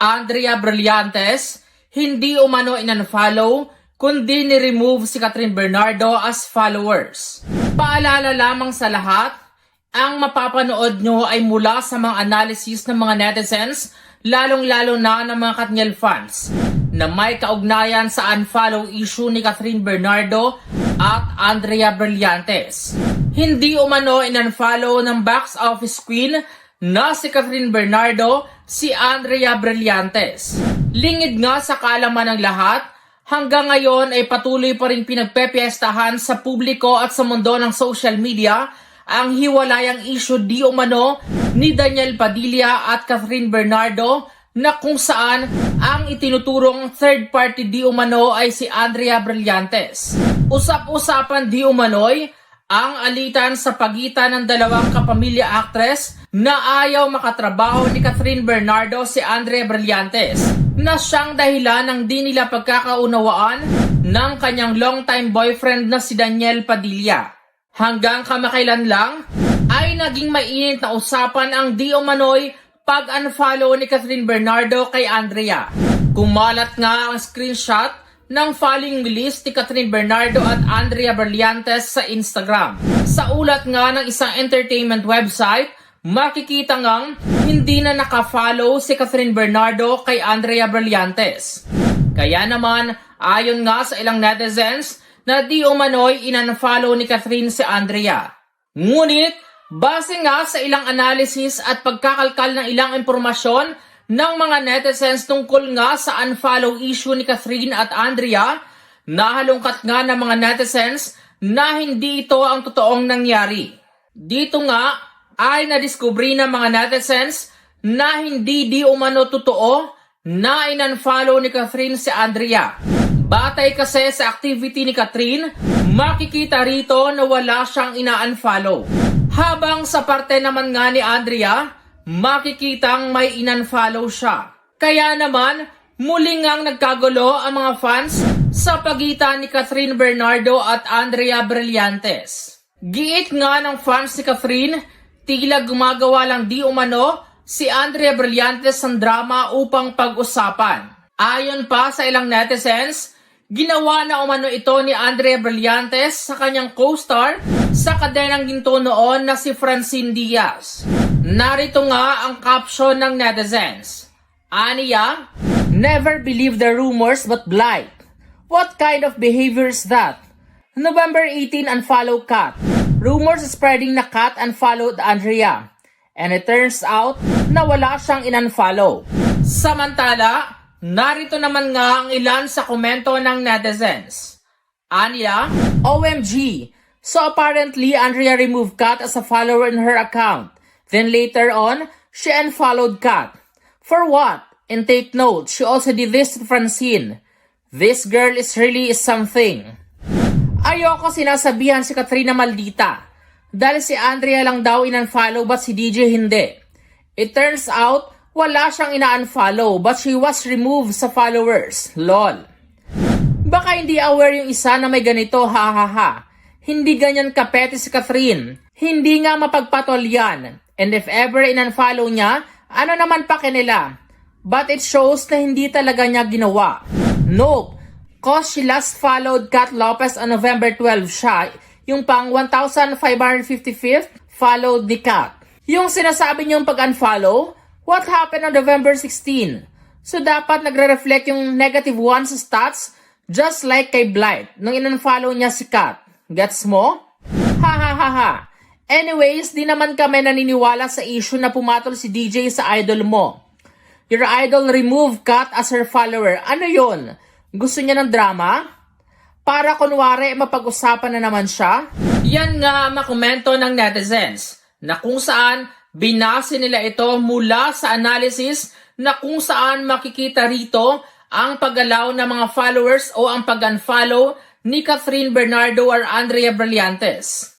Andrea Brillantes, hindi umano in-unfollow, kundi ni-remove si Catherine Bernardo as followers. Paalala lamang sa lahat, ang mapapanood nyo ay mula sa mga analysis ng mga netizens, lalong-lalo na ng mga Katniel fans, na may kaugnayan sa unfollow issue ni Catherine Bernardo at Andrea Brillantes. Hindi umano in-unfollow ng box office queen na si Catherine Bernardo si Andrea Brillantes. Lingid nga sa kalaman ng lahat, hanggang ngayon ay patuloy pa rin pinagpepiestahan sa publiko at sa mundo ng social media ang hiwalayang issue di umano ni Daniel Padilla at Catherine Bernardo na kung saan ang itinuturong third party di umano ay si Andrea Brillantes. Usap-usapan di umano'y ang alitan sa pagitan ng dalawang kapamilya actress na ayaw makatrabaho ni Catherine Bernardo si Andrea Brillantes na siyang dahilan ng di nila pagkakaunawaan ng kanyang longtime boyfriend na si Daniel Padilla. Hanggang kamakailan lang ay naging mainit na usapan ang di umano'y pag-unfollow ni Catherine Bernardo kay Andrea. Kumalat nga ang screenshot ng following list ni Catherine Bernardo at Andrea Brillantes sa Instagram. Sa ulat nga ng isang entertainment website, makikita ngang hindi na nakafollow si Catherine Bernardo kay Andrea Brillantes. Kaya naman, ayon nga sa ilang netizens, na di umano'y inunfollow ni Catherine si Andrea. Ngunit, base nga sa ilang analysis at pagkakalkal ng ilang impormasyon ng mga netizens tungkol nga sa unfollow issue ni Catherine at Andrea, nahalungkat nga ng mga netizens na hindi ito ang totoong nangyari. Dito nga ay nadiskubre ng mga netizens na hindi di umano totoo na inunfollow ni Catherine si Andrea. Batay kasi sa activity ni Catherine, makikita rito na wala siyang ina-unfollow. Habang sa parte naman nga ni Andrea, makikitang may inunfollow siya. Kaya naman, muling ngang nagkagulo ang mga fans sa pagitan ni Catherine Bernardo at Andrea Brillantes. Giit nga ng fans ni Catherine, tila gumagawa lang di umano si Andrea Brillantes ng drama upang pag-usapan. Ayon pa sa ilang netizens, ginawa na umano ito ni Andrea Brillantes sa kanyang co-star sa kadenang ginto noon na si Francine Diaz. Narito nga ang caption ng netizens. Aniya, never believe the rumors but blind. What kind of behavior is that? November 18 unfollow Kat. Rumors spreading na Kat unfollowed Andrea. And it turns out na wala siyang in-unfollow. Samantala, narito naman nga ang ilan sa komento ng netizens. Anya, OMG. So apparently, Andrea removed Kat as a follower in her account. Then later on, she unfollowed Kat. For what? And take note, she also did this to Francine. This girl is really something. Ayoko sinasabihan si Katrina maldita. Dahil si Andrea lang daw in-unfollow but si DJ hindi. It turns out, wala siyang ina-unfollow but she was removed sa followers. LOL. Baka hindi aware yung isa na may ganito, ha ha ha. Hindi ganyan kapete si Catherine. Hindi nga mapagpatol yan. And if ever in-unfollow niya, ano naman pa kanila? But it shows na hindi talaga niya ginawa. Nope. Cause she last followed Kat Lopez on November 12 siya, yung pang 1,555th followed ni Kat. Yung sinasabi niyong pag-unfollow, what happened on November 16? So dapat nagre-reflect yung negative 1 sa stats just like kay Blight nung in-unfollow niya si Kat. Gets mo? Ha ha ha ha. Anyways, di naman kami naniniwala sa issue na pumatol si DJ sa idol mo. Your idol remove Kat as her follower. Ano yon? Gusto niya ng drama? Para kunwari mapag-usapan na naman siya? Yan nga ang makomento ng netizens na kung saan binase nila ito mula sa analysis na kung saan makikita rito ang paggalaw ng mga followers o ang pag-unfollow ni Catherine Bernardo or Andrea Brillantes.